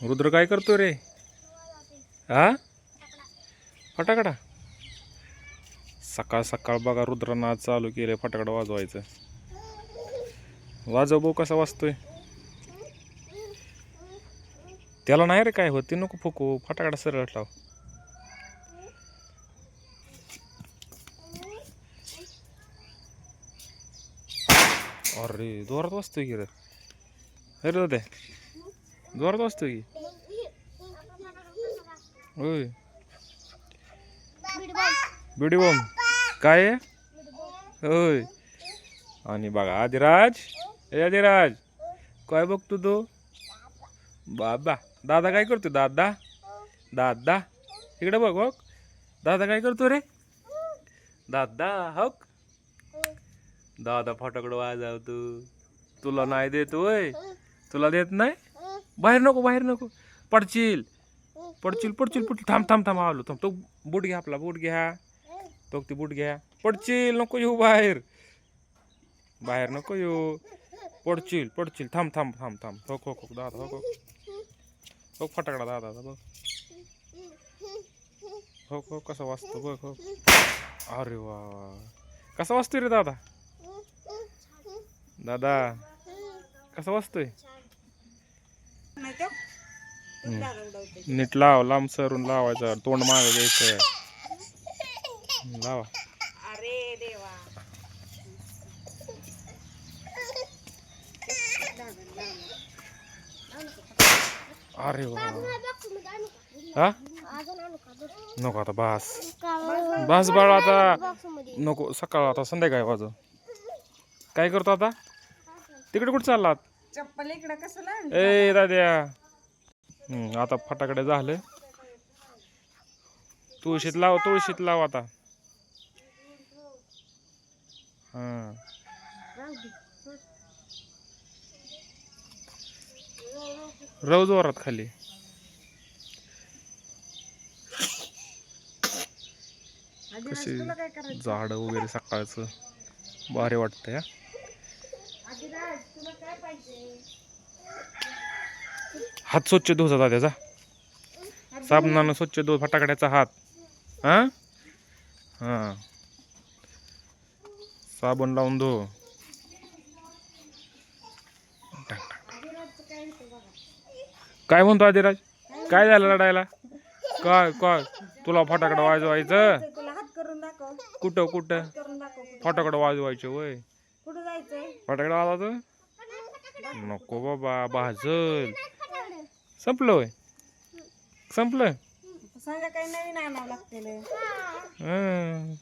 रुद्र काय करतो रे? हा फटाकडा. सकाळ सकाळ बघा रुद्र आज चालू केलं फटाकडा वाजवायचं. वाजव भाऊ कसा वाजतोय? त्याला नाही रे काय होत ते नको फुकू. फटाकडा सरळ लाव. अरे जोरात वाजतोय की रे? अरे दादा जोरात वाजतोय की? होय. बिडी बॉम काय? होय. आणि बघा आदिराज. ए आदिराज. काय बघतो तू? बाबा. दादा काय करतो? दादा. दादा. इकडे बघ हो दादा काय करतो रे? दादा हक. दादा फटाकडं वाजवतो. तुला नाही देत होय. तुला देत नाही? बाहेर नको बाहेर नको. पडशील. पडशील पडशील पडशील थांब थांब थांब, आलो, थांब. तो बूट घ्या आपला, बूट घ्या. तो ती बूट घ्या. पडशील नको येऊ बाहेर. बाहेर नको येऊ. पडशील पडशील थांब थांब थांब थांब. हो हो हो दादा हो हो हो फटाकडा, दादा बघ. हो हो कसा वाजतो, बघ हो अरे वा वा. कसा वाजतोय रे दादा? दादा, कसा वाजतोय? नीट लाव लांब सरून लावायचं तोंड मागे घ्यायचं. लावा. अरे देवा. अरे वा. हा? नको आता बास. बास बाळ आता. नको सकाळ आता संध्याकाळी वाजव. काय करतो आता? तिकडे कुठं चाललात? चप्पल इकडं कसं ए दाद्या. आता फटाकडे झालं. तुळशीत लाव तुळशीत लाव आता. हा रव जोरात खाली. कशी झाड वगैरे सकाळचं भारी वाटतं या हात स्वच्छ धुजा दाद्याचा साबणानं स्वच्छ धु फटाकड्याचा हात. हा? हा. साबण लावून धु. काय म्हणतो आदिराज? काय झालं लढायला काय काय? तुला फटाकडं वाजवायचं? हात कुठं कुठं. फटाकडं वाजवायचं वय. फटाकडं वाजवायचं? नको बाबा भाजल. संपलं वय संपलं? सांगा काही नवीन आणावं लागतेल. हं.